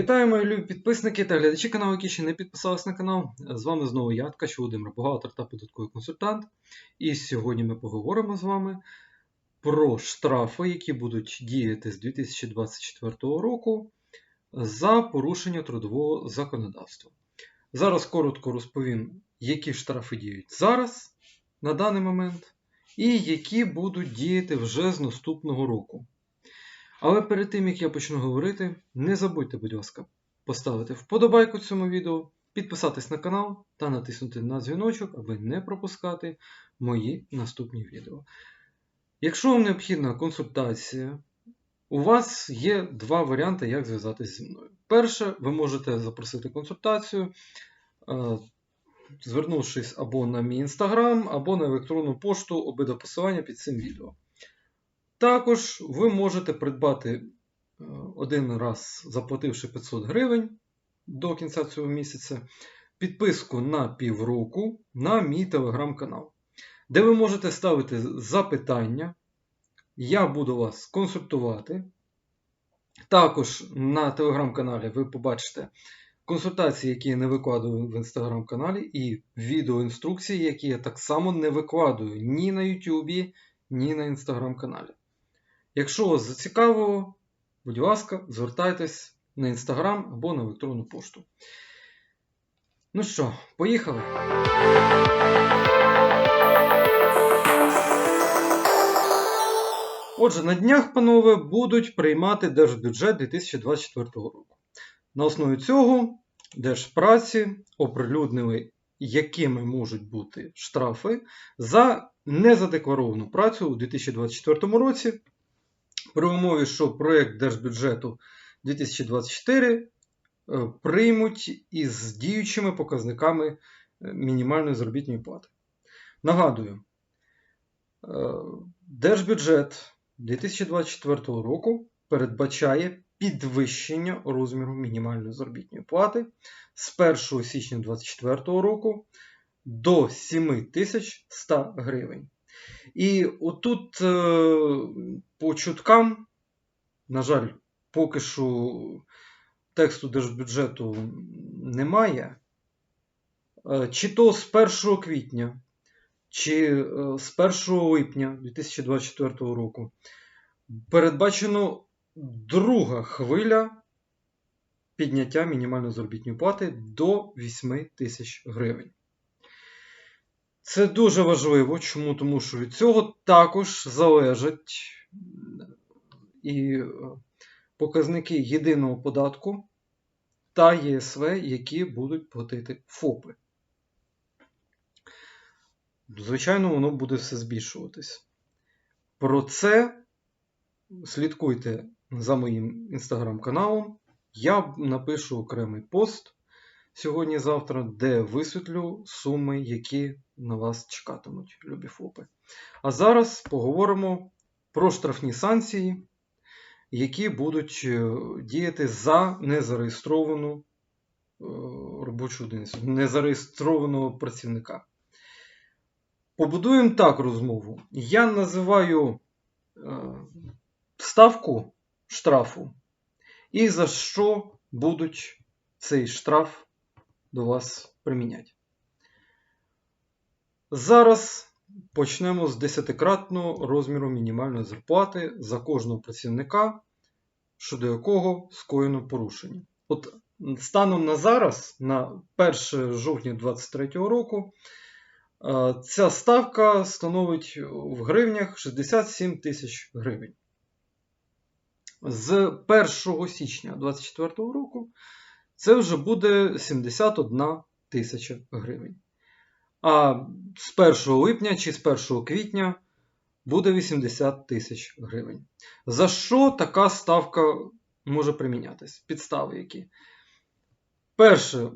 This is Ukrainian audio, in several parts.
Вітаю, мої любі підписники та глядачі каналу, які ще не підписались на канал. З вами знову я, Ткач Володимир, бухгалтер та податковий консультант. І сьогодні ми поговоримо з вами про штрафи, які будуть діяти з 2024 року за порушення трудового законодавства. Зараз коротко розповім, які штрафи діють зараз на даний момент, і які будуть діяти вже з наступного року. Але перед тим, як я почну говорити, не забудьте, будь ласка, поставити вподобайку цьому відео, підписатись на канал та натиснути на дзвіночок, аби не пропускати мої наступні відео. Якщо вам необхідна консультація, у вас є два варіанти, як зв'язатися зі мною. Перше, ви можете запросити консультацію, е, звернувшись або на мій інстаграм, або на електронну пошту, обидва посилання під цим відео. Також ви можете придбати е, один раз, заплативши 500 гривень до кінця цього місяця, підписку на півроку на мій телеграм-канал, де ви можете ставити запитання. Я буду вас консультувати. Також на телеграм-каналі ви побачите консультації, які я не викладую в інстаграм-каналі, і відеоінструкції, які я так само не викладую ні на Ютубі, ні на інстаграм-каналі. Якщо вас зацікавило, будь ласка, звертайтесь на інстаграм або на електронну пошту. Ну що, поїхали? Отже, на днях, панове, будуть приймати держбюджет 2024 року. На основі цього Держпраці оприлюднили, якими можуть бути штрафи за незадекларовану працю у 2024 році при умові, що проєкт держбюджету 2024 е, приймуть із діючими показниками е, мінімальної заробітної плати. Нагадую, е, держбюджет 2024 року передбачає підвищення розміру мінімальної заробітної плати з 1 січня 2024 року до 7100 гривень. І отут по чуткам, на жаль, поки що тексту держбюджету немає. Е, чи то з 1 квітня, чи е, з 1 липня 2024 року передбачено друга хвиля підняття мінімальної заробітної плати до 8 тисяч гривень. Це дуже важливо. Чому? Тому що від цього також залежать і е, показники єдиного податку та ЄСВ, які будуть платити ФОПи. Звичайно, воно буде все збільшуватись. Про це слідкуйте за моїм інстаграм-каналом. Я напишу окремий пост сьогодні-завтра, де висвітлю суми, які на вас чекатимуть, любі ФОПи. А зараз поговоримо про штрафні санкції, які будуть е, діяти за незареєстровану е, робочу одиницю, незареєстрованого працівника. Побудуємо так розмову. Я називаю е, ставку штрафу, і за що будуть цей штраф до вас приміняти. Зараз почнемо з десятикратного розміру мінімальної зарплати за кожного працівника, щодо якого скоєно порушення. От станом на зараз, на 1 жовтня 2023 року, е, ця ставка становить в гривнях 67 тисяч гривень. З 1 січня 2024 року це вже буде 71 тисяча гривень. А з 1 липня чи з 1 квітня буде 80 тисяч гривень. За що така ставка може примінятись? Підстави які? Перше,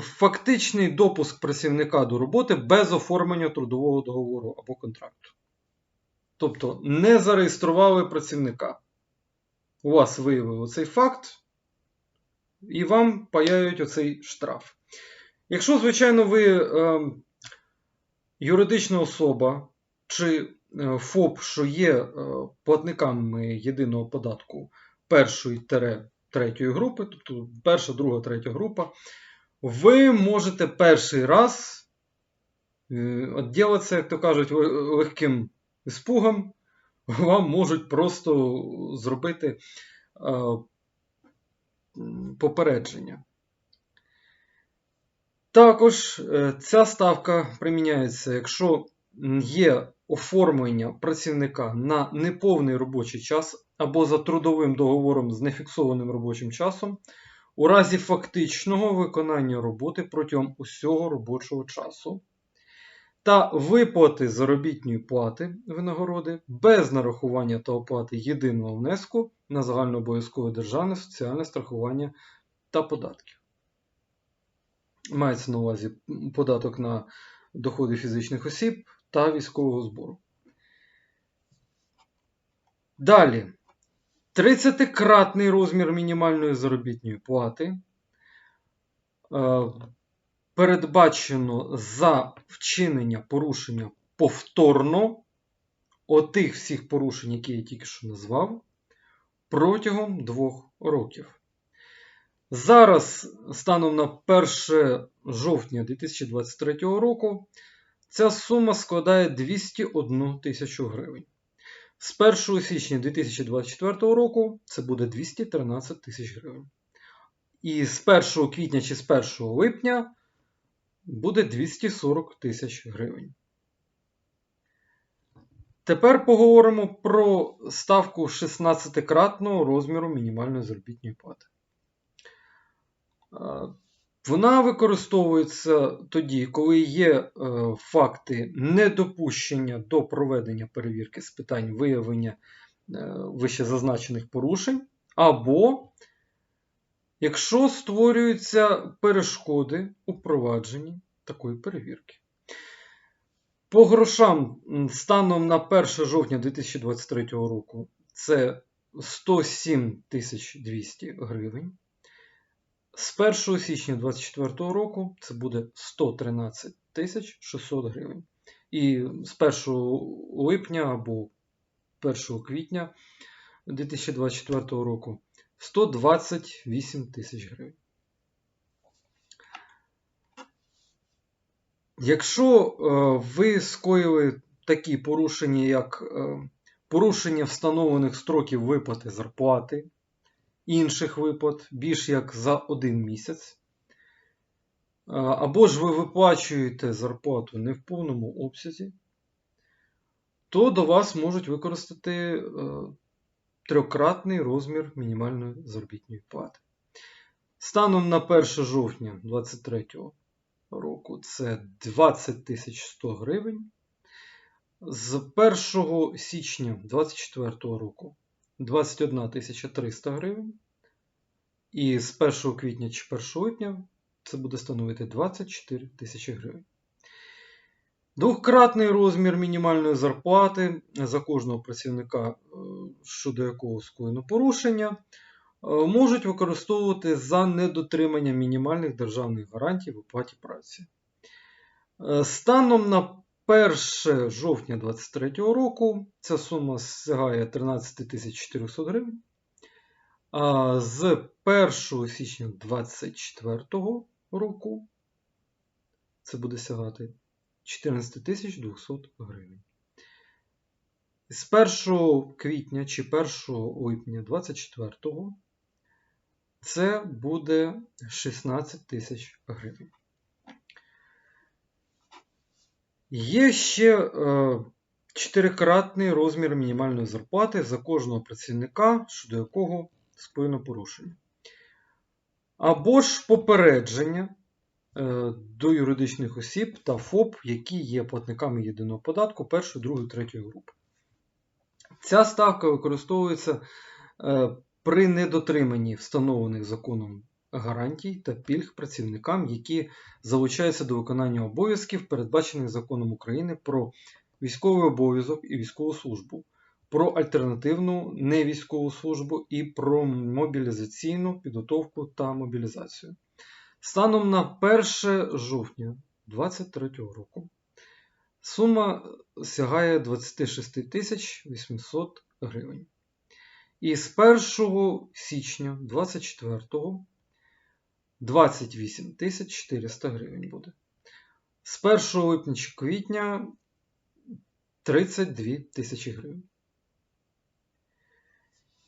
фактичний допуск працівника до роботи без оформлення трудового договору або контракту. Тобто не зареєстрували працівника. У вас виявили цей факт, і вам паяють оцей штраф. Якщо, звичайно, ви е, юридична особа чи е, ФОП, що є е, платниками єдиного податку першої третьої групи, тобто перша, друга, третя група, ви можете перший раз е, відділитися, як то кажуть, легким іспугом, вам можуть просто зробити попередження. Також е, ця ставка приміняється, якщо є оформлення працівника на неповний робочий час або за трудовим договором з нефіксованим робочим часом у разі фактичного виконання роботи протягом усього робочого часу та виплати заробітної плати винагороди без нарахування та оплати єдиного внеску на загальнообов'язкове державне соціальне страхування та податків. Мається на увазі податок на доходи фізичних осіб та військового збору. Далі. 30-кратний розмір мінімальної заробітної плати е, передбачено за вчинення порушення повторно отих всіх порушень, які я тільки що назвав, протягом двох років. Зараз, станом на 1 жовтня 2023 року, ця сума складає 201 тисячу гривень. З 1 січня 2024 року це буде 213 тисяч гривень. І з 1 квітня чи з 1 липня буде 240 тисяч гривень. Тепер поговоримо про ставку 16-кратного розміру мінімальної заробітної плати. Е, Вона використовується тоді, коли є е, факти недопущення до проведення перевірки з питань виявлення е, вищезазначених порушень, або якщо створюються перешкоди у провадженні такої перевірки. По грошам станом на 1 жовтня 2023 року це 107 200 гривень. З 1 січня 2024 року це буде 113 600 гривень. І з 1 липня або 1 квітня 2024 року 128 тисяч гривень. Якщо е, ви скоїли такі порушення, як е, порушення встановлених строків виплати зарплати, інших виплат більш як за один місяць, е, або ж ви виплачуєте зарплату не в повному обсязі, то до вас можуть використати трьохкратний розмір мінімальної заробітної плати. Станом на 1 жовтня 2023 року це 20 100 гривень. З 1 січня 2024 року 21 300 гривень. І з 1 квітня чи 1 липня це буде становити 24 тисячі гривень. Двократний розмір мінімальної зарплати за кожного працівника, е, щодо якого скоєно порушення, можуть використовувати за недотримання мінімальних державних гарантій в оплаті праці. Е, Станом на 1 жовтня 2023 року ця сума сягає 13 400 гривень. А з 1 січня 2024 року це буде сягати 14 200 гривень. З 1 квітня чи 1 липня 2024 це буде 16 тисяч гривень. Є ще е, чотирикратний розмір мінімальної зарплати за кожного працівника, щодо якого скоєно порушення. Або ж попередження е, до юридичних осіб та ФОП, які є платниками єдиного податку першої, другої, третьої групи. Ця ставка використовується е, при недотриманні встановлених законом гарантій та пільг працівникам, які залучаються до виконання обов'язків, передбачених законом України про військовий обов'язок і військову службу, про альтернативну невійськову службу і про мобілізаційну підготовку та мобілізацію. Станом на 1 жовтня 2023 року сума сягає 26 800 гривень. І з 1 січня 24 28 400 гривень буде. З 1 липня чи квітня 32 тисячі гривень.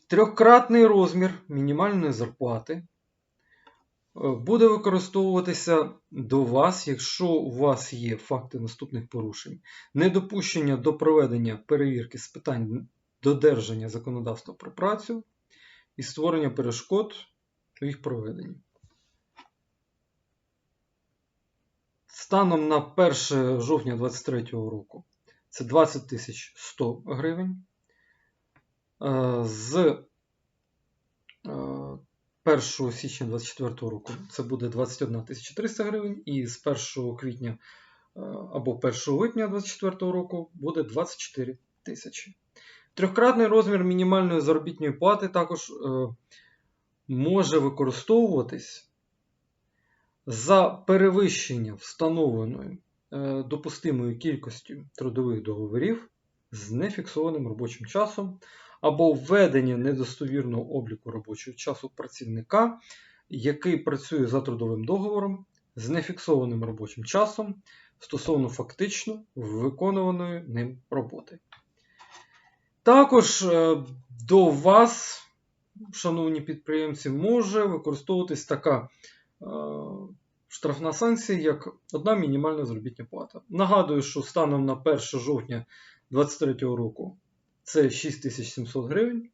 Трьохкратний розмір мінімальної зарплати е, буде використовуватися до вас, якщо у вас є факти наступних порушень, недопущення до проведення перевірки з питань додержання законодавства про працю і створення перешкод у їх проведенні. Станом на 1 жовтня 2023 року це 20 100 гривень. Е, З е, 1 січня 2024 року це буде 21 300 гривень, і з 1 квітня е, або 1 липня 2024 року буде 24 тисячі. Трьохкратний розмір мінімальної заробітної плати також е, може використовуватись за перевищення встановленої е, допустимою кількістю трудових договорів з нефіксованим робочим часом або введення недостовірного обліку робочого часу працівника, який працює за трудовим договором з нефіксованим робочим часом стосовно фактично виконуваної ним роботи. Також е, до вас, шановні підприємці, може використовуватись така е, штрафна санкція, як одна мінімальна заробітня плата. Нагадую, що станом на 1 жовтня 2023 року це 6700 гривень.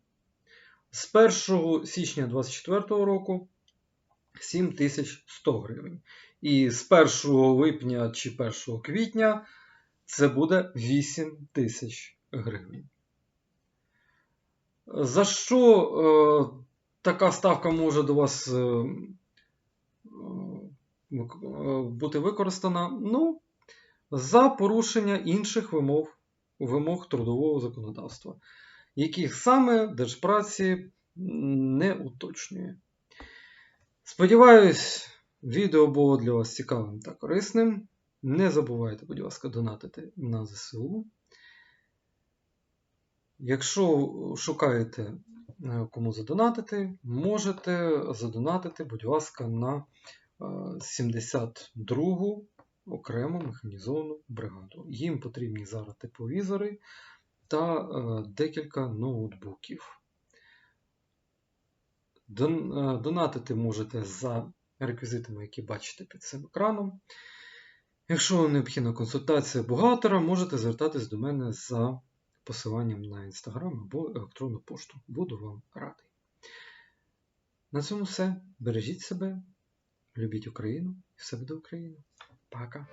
З 1 січня 2024 року 7100 гривень. І з 1 липня чи 1 квітня це буде 8000 гривень. За що е, така ставка може до вас е, е, бути використана? Ну, за порушення інших вимог, вимог трудового законодавства, яких саме Держпраці не уточнює. Сподіваюсь, відео було для вас цікавим та корисним. Не забувайте, будь ласка, донатити на ЗСУ. Якщо шукаєте е, кому задонатити, можете задонатити, будь ласка, на 72-гу окрему механізовану бригаду. Їм потрібні зараз тепловізори та е, декілька ноутбуків. Е, Донатити можете за реквізитами, які бачите під цим екраном. Якщо необхідна консультація бухгалтера, можете звертатись до мене за посиланням на інстаграм або електронну пошту. Буду вам радий. На цьому все. Бережіть себе, любіть Україну і все буде Україна. Пока!